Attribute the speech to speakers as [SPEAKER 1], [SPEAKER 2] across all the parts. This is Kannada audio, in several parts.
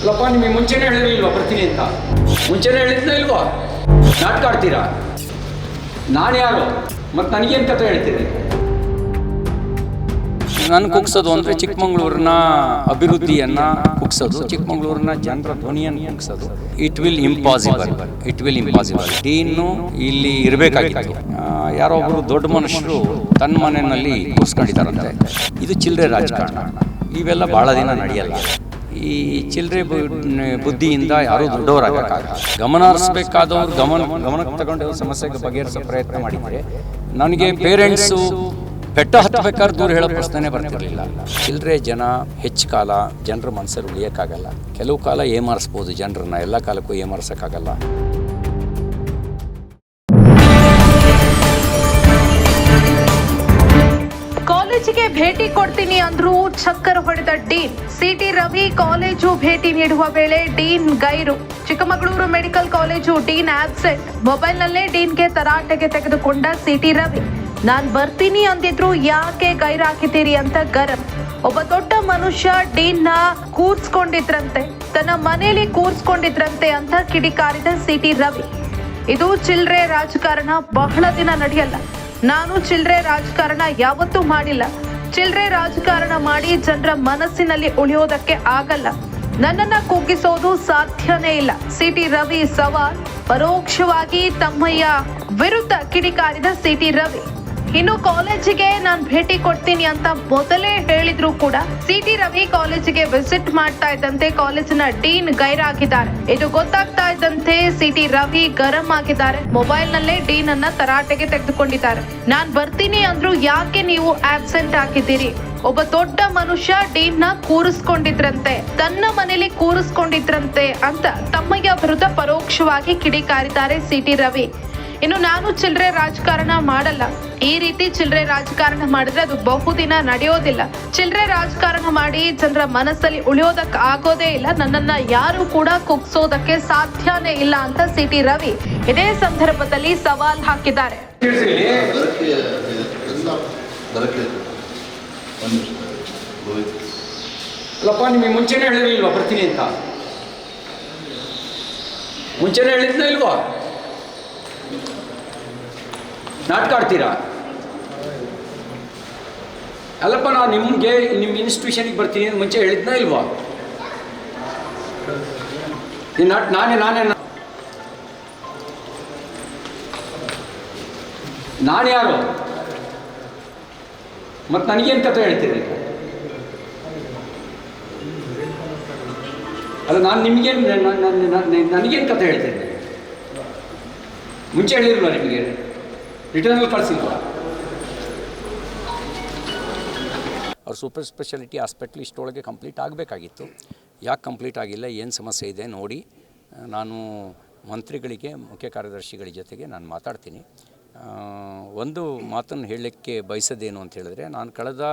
[SPEAKER 1] ಅಲ್ಲಪ್ಪ ನಿಮಗೆ ಮುಂಚೆನೇ ಹೇಳಿರಲಿಲ್ವಾ ಬರ್ತೀನಿ ಅಂತ? ಮುಂಚೆನೇ ಹೇಳಿದ್ನ ಇಲ್ವಾ? ನಾಟಕ ಆಡ್ತೀರಾ? ನಾನು ಯಾರು? ಮತ್ತು ನನಗೇನು ಕಥೆ ಹೇಳ್ತೀರಿ?
[SPEAKER 2] ನಾನು ಕುಗ್ಸೋದು ಅಂದರೆ ಚಿಕ್ಕಮಂಗ್ಳೂರಿನ ಅಭಿವೃದ್ಧಿಯನ್ನು ಕುಗ್ಸೋದು, ಚಿಕ್ಕಮಂಗ್ಳೂರಿನ ಜನರ ಧ್ವನಿಯನ್ನು ಕುಗ್ಸೋದು. It will impossible it will impossible ಇನ್ನು ಇಲ್ಲಿ ಇರಬೇಕಾಗಿತ್ತು. ಯಾರೋ ಒಬ್ಬರು ದೊಡ್ಡ ಮನುಷ್ಯರು ತನ್ನ ಮನೆಯಲ್ಲಿ ಕೂರಿಸ್ಕೊಂಡಿದ್ದಾರಂತೆ. ಇದು ಚಿಲ್ಲರೆ ರಾಜಕಾರಣ. ಇವೆಲ್ಲ ಭಾಳ ದಿನ ನಡೆಯಲ್ಲ. ಈ ಚಿಲ್ಲರೆ ಬುದ್ಧಿಯಿಂದ ಯಾರೂ ದೊಡ್ಡವರಾಗಕ್ಕಾಗಲ್ಲ. ಗಮನ ಹರಿಸ್ಬೇಕಾದವ್ರು ಗಮನ ಗಮನಕ್ಕೆ ತಗೊಂಡು ಸಮಸ್ಯೆಗೆ ಬಗೆಹರಿಸೋ ಪ್ರಯತ್ನ ಮಾಡಿದರೆ ನನಗೆ ಪೇರೆಂಟ್ಸು ಬೆಟ್ಟ ಹತ್ತಬೇಕಾದ್ರೆ ದೂರ ಹೇಳೋ ಪ್ರಶ್ನೆನೇ ಬರ್ತಿರಲಿಲ್ಲ. ಚಿಲ್ಲರೆ ಜನ ಹೆಚ್ಚು ಕಾಲ ಜನರ ಮನಸ್ಸಲ್ಲಿ ಉಳಿಯೋಕ್ಕಾಗಲ್ಲ. ಕೆಲವು ಕಾಲ ಏಮಾರಿಸ್ಬೋದು ಜನರನ್ನ. ಎಲ್ಲ ಕಾಲಕ್ಕೂ ಏಮಾರಿಸೋಕ್ಕಾಗಲ್ಲ.
[SPEAKER 3] ಕಾಲೇಜಿಗೆ ಭೇಟಿ ಕೊಡ್ತೀನಿ ಅಂದ್ರು ಚಕ್ಕರ್ ಹೊಡೆದ ಡೀನ್. ಸಿಟಿ ರವಿ ಕಾಲೇಜು ಭೇಟಿ ನೀಡುವ ವೇಳೆ ಡೀನ್ ಗೈರು. Chikkamagaluru medical college dean absent. ಮೊಬೈಲ್ನಲ್ಲೇ ಡೀನ್ಗೆ ತರಾಟೆಗೆ ತೆಗೆದುಕೊಂಡ ಸಿಟಿ ರವಿ. ನಾನ್ ಬರ್ತೀನಿ ಅಂದಿದ್ರು ಯಾಕೆ ಗೈರಾಕಿದ್ದೀರಿ ಅಂತ ಗರಂ. ಒಬ್ಬ ದೊಡ್ಡ ಮನುಷ್ಯ ಡೀನ್ನ ಕೂರ್ಸ್ಕೊಂಡಿದ್ರಂತೆ. ತನ್ನ ಮನೆಯಲ್ಲಿ ಕೂರ್ಸ್ಕೊಂಡಿದ್ರಂತೆ ಅಂತ ಕಿಡಿಕಾರಿದ ಸಿಟಿ ರವಿ. ಇದು ಚಿಲ್ರೆ ರಾಜಕಾರಣ ಬಹಳ ದಿನ ನಡೆಯಲ್ಲ. ನಾನು ಚಿಲ್ಲರೆ ರಾಜಕಾರಣ ಯಾವತ್ತೂ ಮಾಡಿಲ್ಲ. ಚಿಲ್ಲರೆ ರಾಜಕಾರಣ ಮಾಡಿ ಜನರ ಮನಸ್ಸಿನಲ್ಲಿ ಉಳಿಯೋದಕ್ಕೆ ಆಗಲ್ಲ. ನನ್ನನ್ನ ಕುಗ್ಗಿಸೋದು ಸಾಧ್ಯನೇ ಇಲ್ಲ. ಸಿಟಿ ರವಿ ಸವಾಲ್. ಪರೋಕ್ಷವಾಗಿ ತಮ್ಮಯ್ಯ ವಿರುದ್ಧ ಕಿಡಿಕಾರಿದ ಸಿಟಿ ರವಿ. ಇನ್ನು ಕಾಲೇಜಿಗೆ ನಾನು ಭೇಟಿ ಕೊಡ್ತೀನಿ ಅಂತ ಮೊದಲೇ ಹೇಳಿದ್ರು ಕೂಡ ಸಿಟಿ ರವಿ ಕಾಲೇಜಿಗೆ ವಿಸಿಟ್ ಮಾಡ್ತಾ ಇದ್ದಂತೆ ಕಾಲೇಜಿನ ಡೀನ್ ಗೈರಾಗಿದ್ದಾರೆ. ಇದು ಗೊತ್ತಾಗ್ತಾ ಇದ್ದಂತೆ ಸಿಟಿ ರವಿ ಗರಂ ಆಗಿದ್ದಾರೆ. ಮೊಬೈಲ್ ನಲ್ಲೇ ಡೀನ್ ಅನ್ನ ತರಾಟೆಗೆ ತೆಗೆದುಕೊಂಡಿದ್ದಾರೆ. ನಾನ್ ಬರ್ತೀನಿ ಅಂದ್ರು ಯಾಕೆ ನೀವು ಆಬ್ಸೆಂಟ್ ಆಗಿದ್ದೀರಿ? ಒಬ್ಬ ದೊಡ್ಡ ಮನುಷ್ಯ ಡೀನ್ನ ಕೂರಿಸ್ಕೊಂಡಿದ್ರಂತೆ, ತನ್ನ ಮನೇಲಿ ಕೂರಿಸ್ಕೊಂಡಿದ್ರಂತೆ ಅಂತ ತಮ್ಮಯ್ಯ ವಿರುದ್ಧ ಪರೋಕ್ಷವಾಗಿ ಕಿಡಿಕಾರಿದ್ದಾರೆ ಸಿಟಿ ರವಿ. ಇನ್ನು ನಾನು ಚಿಲ್ಲರೆ ರಾಜಕಾರಣ ಮಾಡಲ್ಲ. ಈ ರೀತಿ ಚಿಲ್ಲರೆ ರಾಜಕಾರಣ ಮಾಡಿದ್ರೆ ಅದು ಬಹುದಿನ ನಡೆಯೋದಿಲ್ಲ. ಚಿಲ್ಲರೆ ರಾಜಕಾರಣ ಮಾಡಿ ಜನರ ಮನಸ್ಸಲ್ಲಿ ಉಳಿಯೋದಕ್ಕೆ ಆಗೋದೇ ಇಲ್ಲ. ನನ್ನನ್ನ ಯಾರು ಕೂಡ ಕುಗ್ಸೋದಕ್ಕೆ ಸಾಧ್ಯನೇ ಇಲ್ಲ ಅಂತ ಸಿಟಿ ರವಿ ಇದೇ ಸಂದರ್ಭದಲ್ಲಿ ಸವಾಲ್ ಹಾಕಿದ್ದಾರೆ.
[SPEAKER 1] ನಿಮಗೆ ಮುಂಚೆನೇ ಬರ್ತೀನಿ ಅಂತ. ಮುಂಚೆನೇ ಇಲ್ವಾ? ನಾಟಕ ಆಡ್ತೀರಾ ಅಲ್ಲಪ್ಪ ನಾನು ನಿಮಗೆ ನಿಮ್ಮ ಇನ್ಸ್ಟಿಟ್ಯೂಷನಿಗೆ ಬರ್ತೀನಿ ಅಂತ ಮುಂಚೆ ಹೇಳಿದ್ನ ಇಲ್ವಾ? ನಾನೇ ನಾನೇ ನಾನು ಯಾರು? ಮತ್ತು ನನಗೇನು ಕತೆ ಹೇಳ್ತೀರಿ? ಅಲ್ಲ, ನಾನು ನಿಮಗೇನು ನನಗೇನು ಕತೆ ಹೇಳ್ತೇನೆ ಮುಂಚೆ ಹೇಳಿರಲ್ಲ ನಿಮಗೆ? ರಿಟರ್ನಲ್ಲಿ ಕಳಿಸಿಲ್ವಾ
[SPEAKER 2] ಅವ್ರ ಸೂಪರ್ ಸ್ಪೆಷಾಲಿಟಿ ಹಾಸ್ಪಿಟ್ಲ್ ಇಷ್ಟೊಳಗೆ ಕಂಪ್ಲೀಟ್ ಆಗಬೇಕಾಗಿತ್ತು. ಯಾಕೆ ಕಂಪ್ಲೀಟ್ ಆಗಿಲ್ಲ, ಏನು ಸಮಸ್ಯೆ ಇದೆ ನೋಡಿ ನಾನು ಮಂತ್ರಿಗಳಿಗೆ, ಮುಖ್ಯ ಕಾರ್ಯದರ್ಶಿಗಳ ಜೊತೆಗೆ ನಾನು ಮಾತಾಡ್ತೀನಿ. ಒಂದು ಮಾತನ್ನು ಹೇಳಲಿಕ್ಕೆ ಬಯಸೋದೇನು ಅಂತ ಹೇಳಿದ್ರೆ, ನಾನು ಕಳೆದ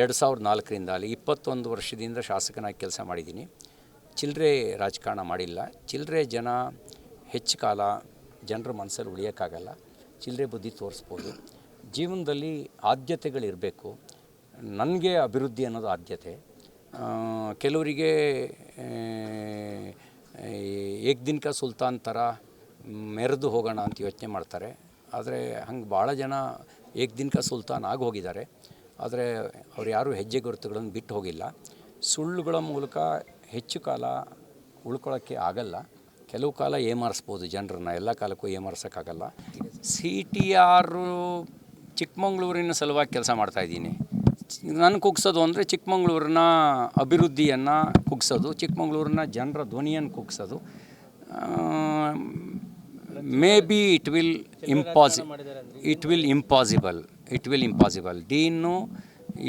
[SPEAKER 2] ಎರಡು ಸಾವಿರದ ನಾಲ್ಕರಿಂದ ಅಲ್ಲಿ ಇಪ್ಪತ್ತೊಂದು ವರ್ಷದಿಂದ ಶಾಸಕನಾಗಿ ಕೆಲಸ ಮಾಡಿದ್ದೀನಿ. ಚಿಲ್ಲರೆ ರಾಜಕಾರಣ ಮಾಡಿಲ್ಲ. ಚಿಲ್ಲರೆ ಜನ ಹೆಚ್ಚು ಕಾಲ ಜನರ ಮನಸ್ಸಲ್ಲಿ ಉಳಿಯೋಕ್ಕಾಗಲ್ಲ. ಚಿಲ್ಲರೆ ಬುದ್ಧಿ ತೋರಿಸ್ಬೋದು. ಜೀವನದಲ್ಲಿ ಆದ್ಯತೆಗಳಿರಬೇಕು. ನನಗೆ ಅಭಿವೃದ್ಧಿ ಅನ್ನೋದು ಆದ್ಯತೆ. ಕೆಲವರಿಗೆ ಏಕದಿನಕ ಸುಲ್ತಾನ್ ಥರ ಮೆರೆದು ಹೋಗೋಣ ಅಂತ ಯೋಚನೆ ಮಾಡ್ತಾರೆ. ಆದರೆ ಹಂಗೆ ಭಾಳ ಜನ ಏಕ್ ದಿನಕ ಸುಲ್ತಾನ್ ಆಗಿ ಹೋಗಿದ್ದಾರೆ. ಆದರೆ ಅವ್ರು ಯಾರೂ ಹೆಜ್ಜೆ ಗುರುತುಗಳನ್ನು ಬಿಟ್ಟು ಹೋಗಿಲ್ಲ. ಸುಳ್ಳುಗಳ ಮೂಲಕ ಹೆಚ್ಚು ಕಾಲ ಉಳ್ಕೊಳ್ಳೋಕ್ಕೆ ಆಗಲ್ಲ. ಕೆಲವು ಕಾಲ ಏಮಾರಿಸ್ಬೋದು ಜನರನ್ನ. ಎಲ್ಲ ಕಾಲಕ್ಕೂ ಏಮಾರಿಸೋಕ್ಕಾಗಲ್ಲ. ಸಿ ಟಿ ಆರು ಚಿಕ್ಕಮಂಗ್ಳೂರಿನ ಸಲುವಾಗಿ ಕೆಲಸ ಮಾಡ್ತಾಯಿದ್ದೀನಿ ನಾನು ಕುಗ್ಸೋದು ಅಂದರೆ ಚಿಕ್ಕಮಂಗ್ಳೂರಿನ ಅಭಿವೃದ್ಧಿಯನ್ನು ಕುಗ್ಸೋದು, ಚಿಕ್ಕಮಂಗ್ಳೂರಿನ ಜನರ ಧ್ವನಿಯನ್ನು ಕುಗ್ಸೋದು. Maybe it will impossible it will impossible it will impossible dean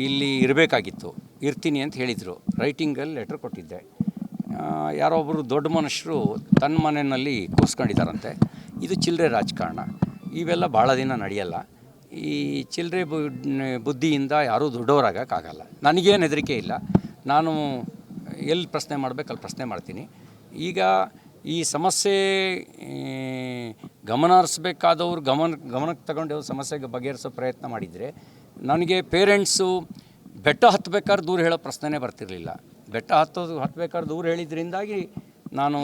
[SPEAKER 2] ಇಲ್ಲಿ ಇರಬೇಕಾಗಿತ್ತು. ಇರ್ತೀನಿ ಅಂತ ಹೇಳಿದರು. ರೈಟಿಂಗಲ್ಲಿ ಲೆಟ್ರ್ ಕೊಟ್ಟಿದ್ದೆ. ಯಾರೋ ಒಬ್ಬರು ದೊಡ್ಡ ಮನುಷ್ಯರು ತನ್ನ ಮನೆಯಲ್ಲಿ ಕೂರಿಸ್ಕೊಂಡಿದ್ದಾರಂತೆ. ಇದು ಚಿಲ್ಲರೆ ರಾಜಕಾರಣ. ಇವೆಲ್ಲ ಭಾಳ ದಿನ ನಡೆಯಲ್ಲ. ಈ ಚಿಲ್ಲರೆ ಬುದ್ಧಿಯಿಂದ ಯಾರೂ ದೊಡ್ಡವರಾಗಕ್ಕಾಗಲ್ಲ. ನನಗೇನು ಹೆದರಿಕೆ ಇಲ್ಲ. ನಾನು ಎಲ್ಲಿ ಪ್ರಶ್ನೆ ಮಾಡಬೇಕು ಅಲ್ಲಿ ಪ್ರಶ್ನೆ ಮಾಡ್ತೀನಿ. ಈಗ ಈ ಸಮಸ್ಯೆ ಗಮನ ಹರಿಸ್ಬೇಕಾದವ್ರು ಗಮನ, ಗಮನಕ್ಕೆ ತಗೊಂಡು ಸಮಸ್ಯೆಗೆ ಬಗೆಹರಿಸೋ ಪ್ರಯತ್ನ ಮಾಡಿದರೆ ನನಗೆ ಪೇರೆಂಟ್ಸು ಬೆಟ್ಟ ಹತ್ತಬೇಕಾದ್ರೆ ದೂರ ಹೇಳೋ ಪ್ರಶ್ನೆನೇ ಬರ್ತಿರಲಿಲ್ಲ. ಬೆಟ್ಟ ಹತ್ತೋದು ಹತ್ತಬೇಕಾದ್ರೆ ದೂರ ಹೇಳಿದ್ರಿಂದಾಗಿ ನಾನು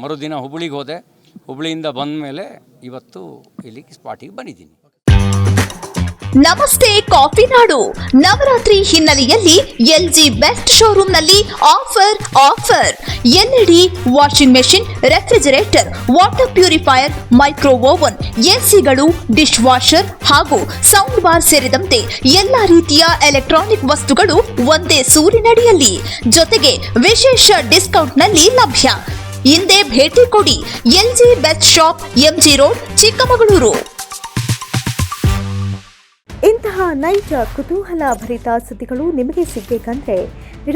[SPEAKER 2] ಮರುದಿನ ಹುಬ್ಬಳ್ಳಿಗೆ ಹೋದೆ. ಹುಬ್ಳಿಯಿಂದ ಬಂದ ಮೇಲೆ ಇವತ್ತು ಇಲ್ಲಿ ಸ್ಪಾಟಿಗೆ ಬಂದಿದ್ದೀನಿ.
[SPEAKER 4] ನಮಸ್ತೆ, ಕಾಫಿ ನಾಡು. ನವರಾತ್ರಿ ಹಿನ್ನೆಲೆಯಲ್ಲಿ L G best ಶೋರೂಮ್ನಲ್ಲಿ offer offer. LED washing machine, refrigerator, water purifier, micro oven ಎಸಿಗಳು dish washer ಹಾಗೂ ಸೌಂಡ್ ಬಾರ್ ಸೇರಿದಂತೆ ಎಲ್ಲಾ ರೀತಿಯ ಎಲೆಕ್ಟ್ರಾನಿಕ್ ವಸ್ತುಗಳು ಒಂದೇ ಸೂರಿನಡಿಯಲ್ಲಿ. ಜೊತೆಗೆ ವಿಶೇಷ ಡಿಸ್ಕೌಂಟ್ನಲ್ಲಿ ಲಭ್ಯ. ಹಿಂದೆ ಭೇಟಿ ಕೊಡಿ LG best shop, MG road, Chikkamagaluru.
[SPEAKER 5] ಇಂತಹ ನೈಜ ಕುತೂಹಲ ಭರಿತ ಸುದ್ದಿಗಳು ನಿಮಗೆ ಸಿಗಬೇಕಂದ್ರೆ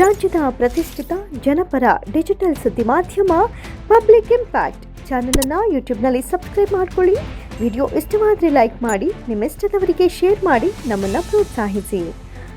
[SPEAKER 5] ರಾಜ್ಯದ ಪ್ರತಿಷ್ಠಿತ ಜನಪರ ಡಿಜಿಟಲ್ ಸುದ್ದಿ ಮಾಧ್ಯಮ ಪಬ್ಲಿಕ್ ಇಂಪ್ಯಾಕ್ಟ್ ಚಾನಲನ್ನು ಯೂಟ್ಯೂಬ್ನಲ್ಲಿ ಸಬ್ಸ್ಕ್ರೈಬ್ ಮಾಡ್ಕೊಳ್ಳಿ. ವಿಡಿಯೋ ಇಷ್ಟವಾದರೆ ಲೈಕ್ ಮಾಡಿ ನಿಮ್ಮ ಇಷ್ಟದವರಿಗೆ ಶೇರ್ ಮಾಡಿ, ನಮ್ಮನ್ನು ಪ್ರೋತ್ಸಾಹಿಸಿ.